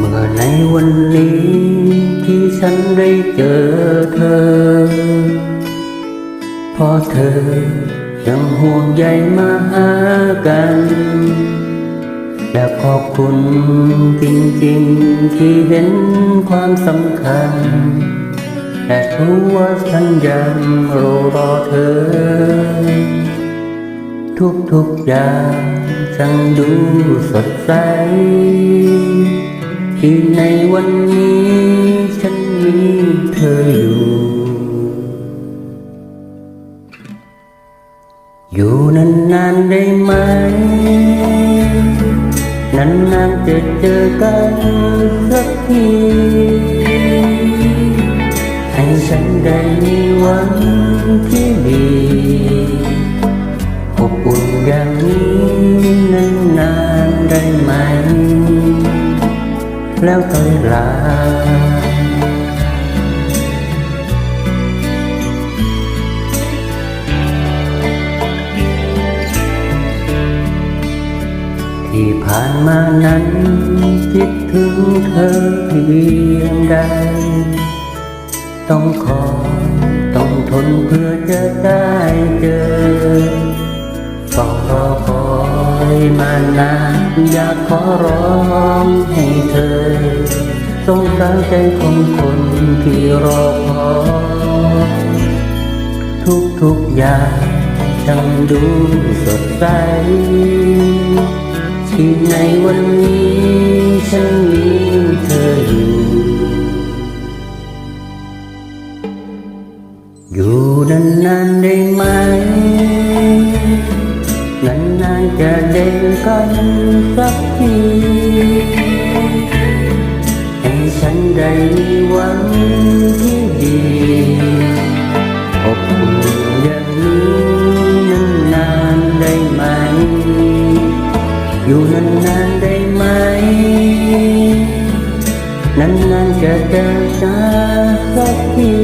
เมื่อในวันนี้ที่ฉันได้เจอเธอ เพราะเธอยังห่วงใยมาหากันและขอบคุณจริงๆที่เห็นความสำคัญ แต่รู้ว่าฉันยังรอรอเธอ ทุกๆอย่างช่างดูสดใส ที่ในวันนี้ฉันมีเธออยู่ อยู่นานๆได้ไหม นานๆจะเจอกันสักที ให้ฉันได้มีวันที่ดีอบอุ่นอย่างนี้น แล้วค่อยลาที่ผ่านมานั้นคิดถึงเธอเพียงใด ต้องคอยต้องทนเพื่อจะได้เจอเฝ้ารอคอยมานานอยากขอร้องให งสารใจของคนที่รอคอยทุกทุกๆอย่างช่างดูสดใสที่ในวันนี้ฉันมีเธออยู่ อยู่นานๆได้ไหมนานๆจะเด่นกันสักที ได้มีวันที่ดีอบอุ่นอย่างนี้นานๆได้ไหม อยู่นานๆได้ไหม นานๆจะเจอกันสักที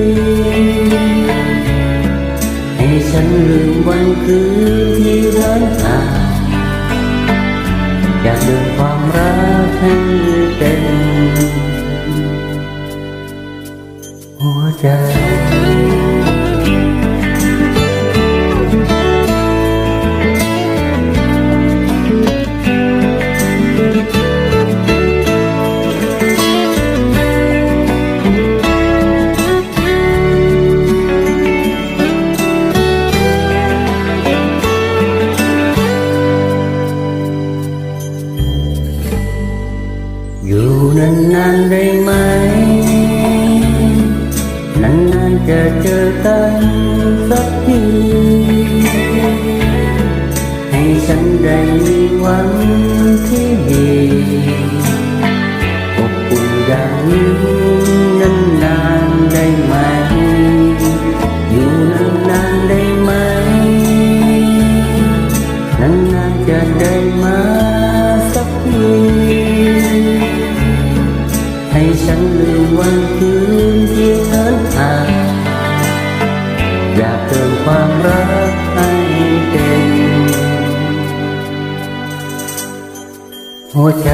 ให้ฉันลืมวันคืนที่เดิน หัวใจอยู่านๆจะเจอกันสักทีให้ฉันได้มีวันที่ดีอบอุ่นอย่างนี้นา หัวใจ